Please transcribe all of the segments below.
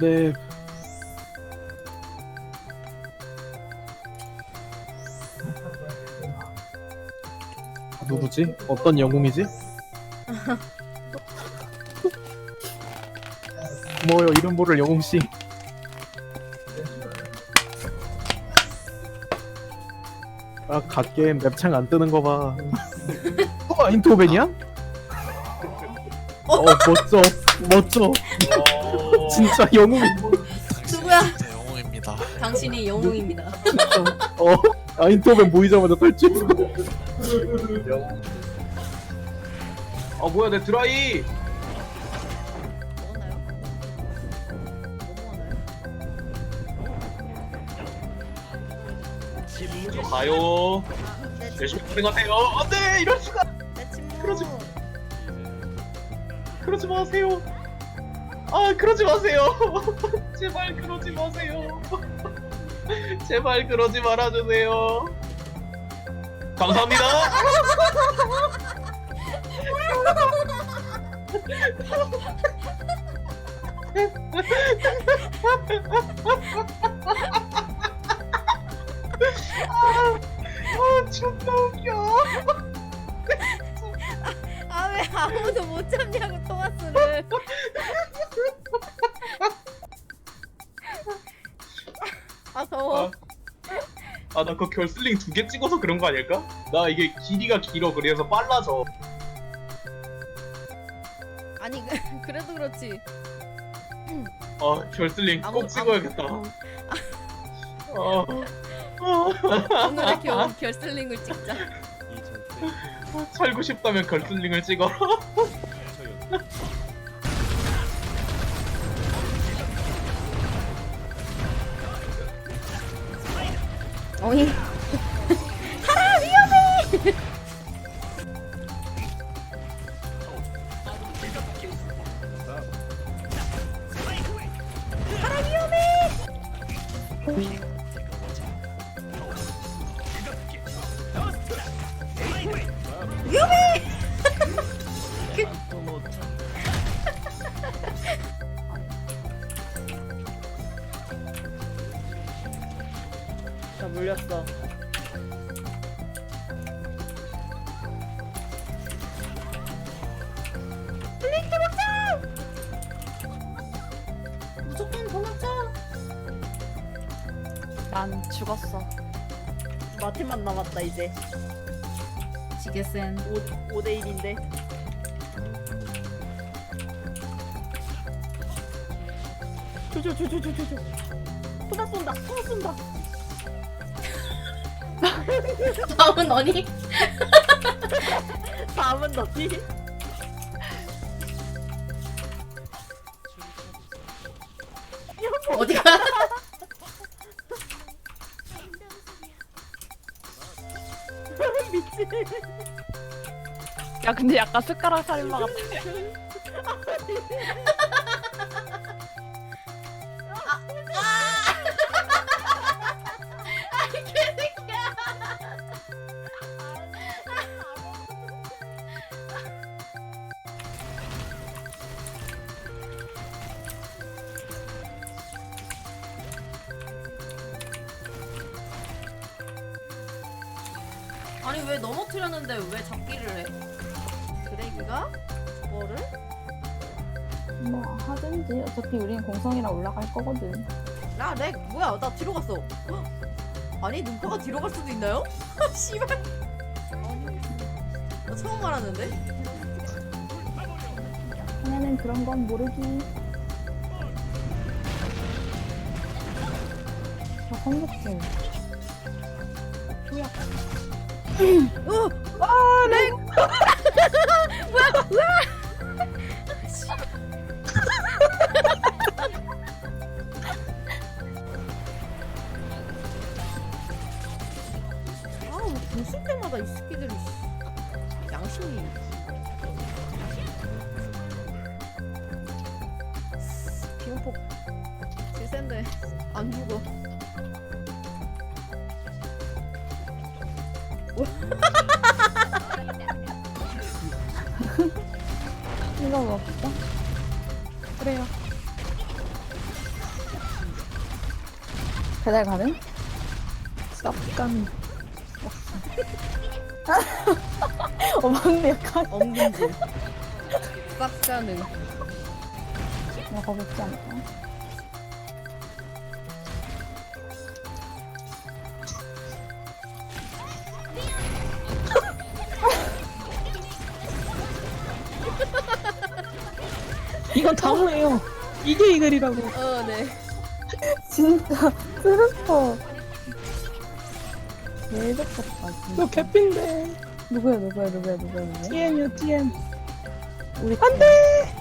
아, 네. 누구지? 어떤 영웅이지? 뭐요 이름 모를 영웅씨 아 갓게임 맵창 안 뜨는 거봐 어 아인토벤이야? 어 멋져 멋져 진짜 영웅이 누구야? 네, 영웅입니다. 당신이 영웅입니다. 어 아인토벤 보이자마자 탈출 아 뭐야 내 드라이 먹었나요? 뭐 먹었나요? 저 가요 내 열심히 고생하세요 안돼 이럴 수가 내 침묵. 그러지 그러지 마세요 아 그러지 마세요. 제발 그러지 마세요. 제발 그러지 말아주세요. 감사합니다. 아 존나 웃겨. 아 왜 아무도 못 잡냐고 토마스를. 그 결슬링 두 개 찍어서 그런 거 아닐까? 나 이게 길이가 길어 그래서 빨라져 아니 그- 그래도 그렇지. 아 결슬링 아무- 꼭 찍어야겠다. 아무- 아, 아, 오늘의 겨울 결슬링을 찍자. 살고 싶다면 결슬링을 찍어 어이. 물렸어. 무조건 도망쳐. 난 죽었어. 마틴만 남았다 이제. 지게센. 5, 5대 1인데. 조조 조조 조조조. 소다 쏜다. 소다 쏜다. 다음은 너니? 다음은 너지? 어디가? 미친. 야 근데 약간 숟가락 살인마 같아. 아니 왜 넘어뜨렸는데 왜 잡기를 해? 드래기가 저거를? 뭐 하든지 어차피 우린 공성이라 올라갈 거거든. 야, 렉 뭐야? 나 뒤로 갔어. 헉! 아니 눈파가 뒤로 갈 수도 있나요? 씨발. 나 처음 알았는데. 하나는 그런 건 모르기. 저 성격증. 어, 아, 렉. 뭐야? 으아! 씨발. 아, 왜 공쓸 때마다 이 새끼들이 씨, 양심이. 비용폭 질센데 안 죽어. 이거 먹자. 그래요. 배달 가능? 쌉감. 어 막내 약간 엄근진. 싹가는. 먹어보지 않을까? 이건 다음이에요. 이게 이글이라고. 어, 네. 진짜 슬퍼. 왜 이렇겠다 이거 진짜. 개핀데. 누구야 누구야 누구야 누구야 누구야? TN이요, TN. 우리 안 돼!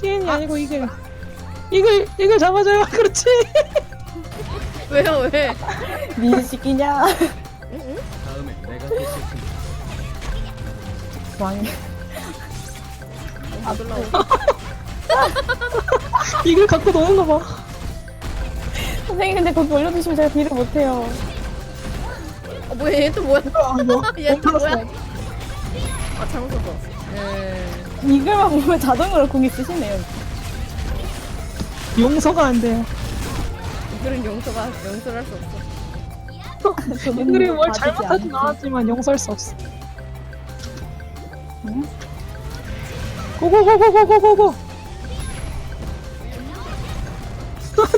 TN이 아니고 이글. 이글, 이글 잡아줘요. 그렇지. 왜요, 왜? 민식이냐? 왕이. 아, 놀라워. 이글 갖고 노는 거 봐. 선생님 근데 거기 올려주시면 제가 딜을 못해요. 어, 뭐야, 얘 또 뭐야? 아, 뭐. 얘또원 플러스 뭐야? 원. 아, 잘못 썼어. 예. 이글만 보면 자동으로 공이 쓰시네요. 용서가 안 돼요. 이글은 용서가, 용서를 할 수 없어. 이글이 뭘 잘못하진. 않았지만 용서할 수 없어. 응? 고고고고고고고고.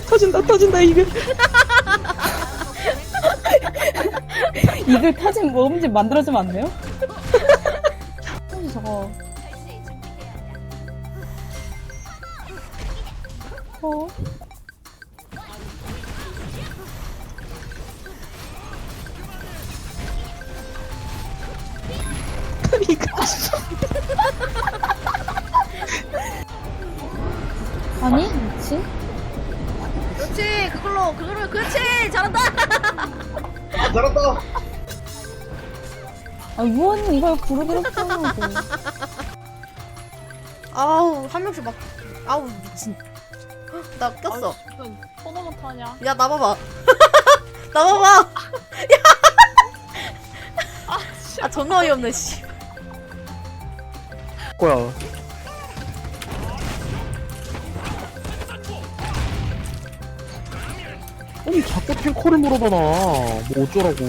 터진다, 터진다, 이글. 이글 타진 모음집 만들어주면 안 돼요? 혹시 저거 어? 이글. 아니 미친? 그렇지, 그걸로, 그걸로, 그렇지! 잘한다! 아 잘한다 아 유언 이걸 부르기로 했잖아 아우, 한 명씩 막, 아우, 미친. 헉, 나 꼈어. 토너 못하냐? 야, 나봐봐. 나봐봐! 야! 아, 존나 어이없네, 씨. 거야. 아니 자꾸 탱커를 물어봐나 뭐 어쩌라고.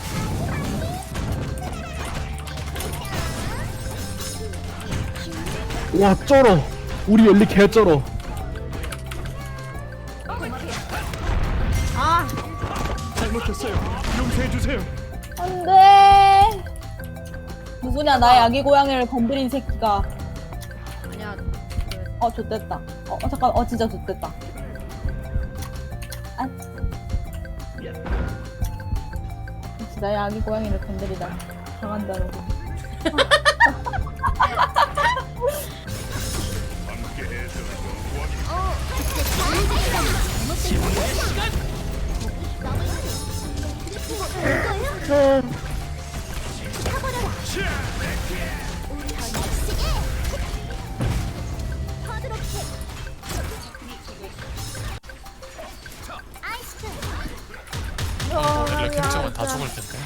와 쩔어. 우리 엘리 개 쩔어. 아, 안돼. 누구냐 나의 아기 고양이를 건드린 새끼가. 아니야. 어 좋댔다. 어, 어 잠깐 어 진짜 좋댔다 나의 아기 고양이를 건드리다 강한다라고 갱청은 다 죽을 텐데.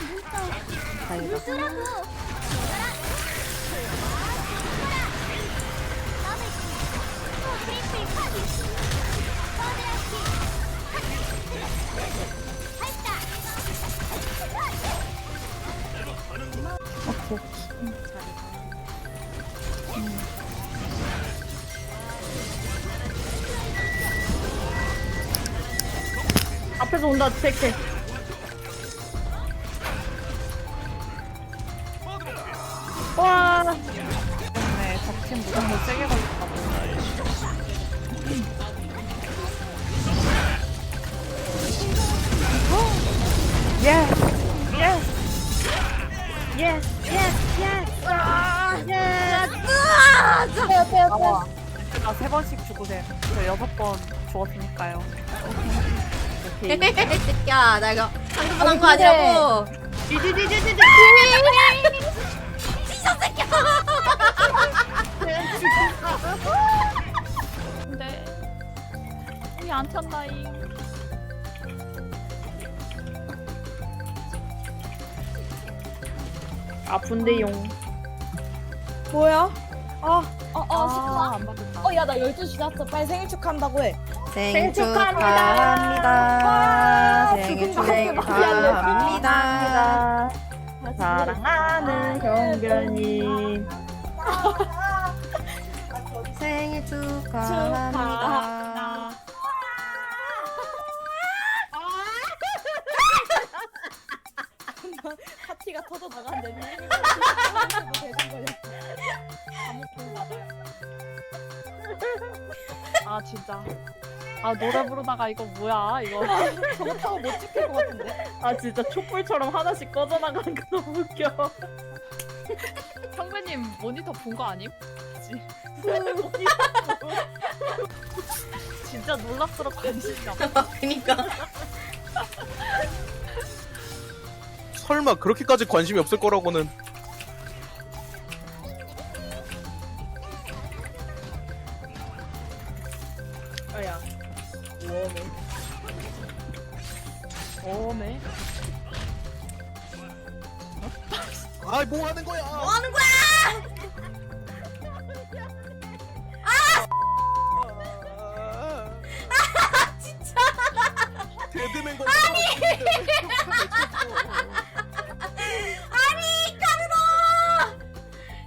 오케이 앞에서 온다, 택해. 세게 걸렸다. 예스! 예스! 예스! 예스! 예스! 아, 예스! 빼요 빼요 빼요 나와. 나세 번씩 죽으세요. 저 여섯 번 죽었으니까요. 오케이. 야, 나 이거 한두 번한거 아니, 근데- 아니라고. 디디디디디디. 근데 이안 찬다잉. 아픈데용. 뭐야? 아, 어어 아, 안 맞았다. 어, 야, 나 12시 났어. 빨리 생일 축하한다고 해. 생일 축하합니다. 생일 죽은 거 축하합니다. 사랑하는 경변이. 생일 축하합니다. 파티가 터져 나갔는데. 아 진짜. 아 노래 부르다가 이거 뭐야 이거. 저거 타고 못 찍힐 것 같은데. 아 진짜 촛불처럼 하나씩 꺼져나가는 거 너무 웃겨. 선배님 모니터 본 거 아님? 그치? 진짜 놀랍도록 관심이 없어. 그니까. 설마 그렇게까지 관심이 없을 거라고는 데드맨 거 아니 아니 카르노!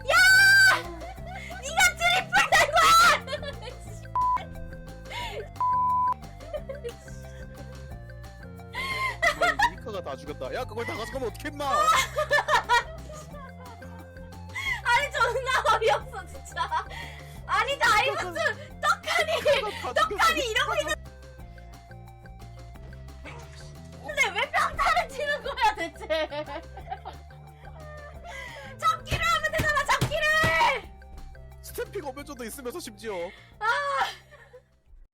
야! 네가 트리플 된 거야! 미카가 다 죽였다 야 그걸 다 가져가면 어떡해 마 아니 존나 어이없어 진짜. 아니 나 이거 좀 떡하니 떡하니 이러고 있는. 잡기를 하면 되잖아 잡기를. 스탬핑 어벤져도 있으면서 심지어 아